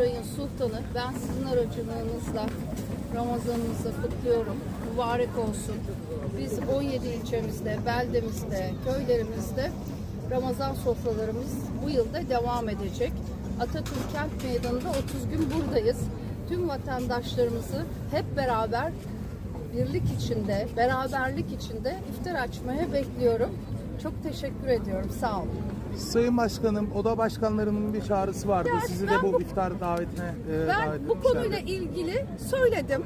ayın sultanı. Ben sizin aracılığınızla Ramazanınızı kutluyorum. Mübarek olsun. Biz 17 ilçemizde, beldemizde, köylerimizde Ramazan sofralarımız bu yılda devam edecek. Atatürk Kent Meydanı'nda 30 gün buradayız. Tüm vatandaşlarımızı hep beraber birlik içinde, beraberlik içinde iftar açmaya bekliyorum. Çok teşekkür ediyorum. Sağ olun. Sayın Başkanım, oda başkanlarının bir çağrısı vardı. Ya Sizi de ben bu, bu- iftar davetine e, Ben davet bu etmişlerdi. konuyla ilgili söyledim.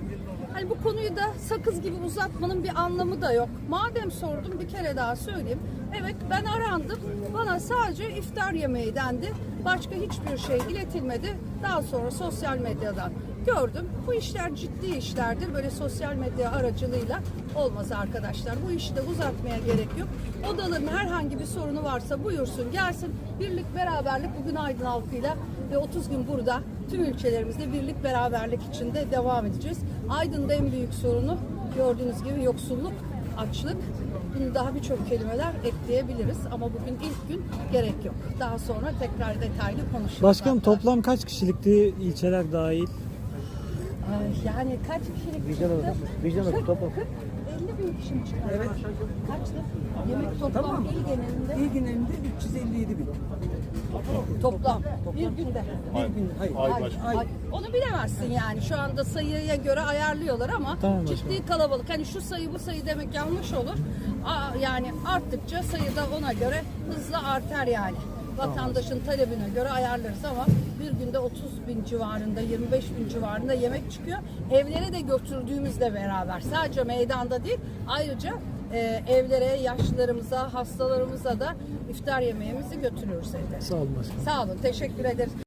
Hani bu konuyu da sakız gibi uzatmanın bir anlamı da yok. Madem sordum bir kere daha söyleyeyim. Evet ben arandım. Bana sadece iftar yemeği dendi. Başka hiçbir şey iletilmedi. Daha sonra sosyal medyadan gördüm. Bu işler ciddi işlerdir. Böyle sosyal medya aracılığıyla olmaz arkadaşlar. Bu işi de uzatmaya gerek yok. Odaların herhangi bir sorunu varsa buyursun gelsin. Birlik beraberlik bugün Aydın halkıyla ve 30 gün burada tüm ülkelerimizde birlik beraberlik içinde devam edeceğiz. Aydın'da en büyük sorunu gördüğünüz gibi yoksulluk, açlık. Bunu daha birçok kelimeler ekleyebiliriz ama bugün ilk gün gerek yok. Daha sonra tekrar detaylı konuşuruz. Başkanım arkadaşlar. toplam kaç kişilikti ilçeler dahil? Ay, Yani kaç kişilik Vicdan çıktı? Vicdan Kırk- toplam. kırk, 50 bin kişi mi çıktı? Evet. Kaçtı? Yemek toplam il genelinde. İl genelinde 357 bin. Toplam. Bir günde. Bir gün, hayır. Ay, Ay, ay. Onu bilemezsin yani. Şu anda sayıya göre ayarlıyorlar ama Tamam ciddi başkanım. kalabalık. Hani şu sayı bu sayı demek yanlış olur. Aa, yani arttıkça sayı da ona göre hızla artar yani. Vatandaşın talebine göre ayarlarız ama bir günde 30 bin civarında, 25 bin civarında yemek çıkıyor. Evlere de götürdüğümüzle beraber. Sadece meydanda değil, ayrıca e, evlere, yaşlılarımıza, hastalarımıza da iftar yemeğimizi götürüyoruz evde. Sağ olun. Sağ olun, teşekkür ederiz.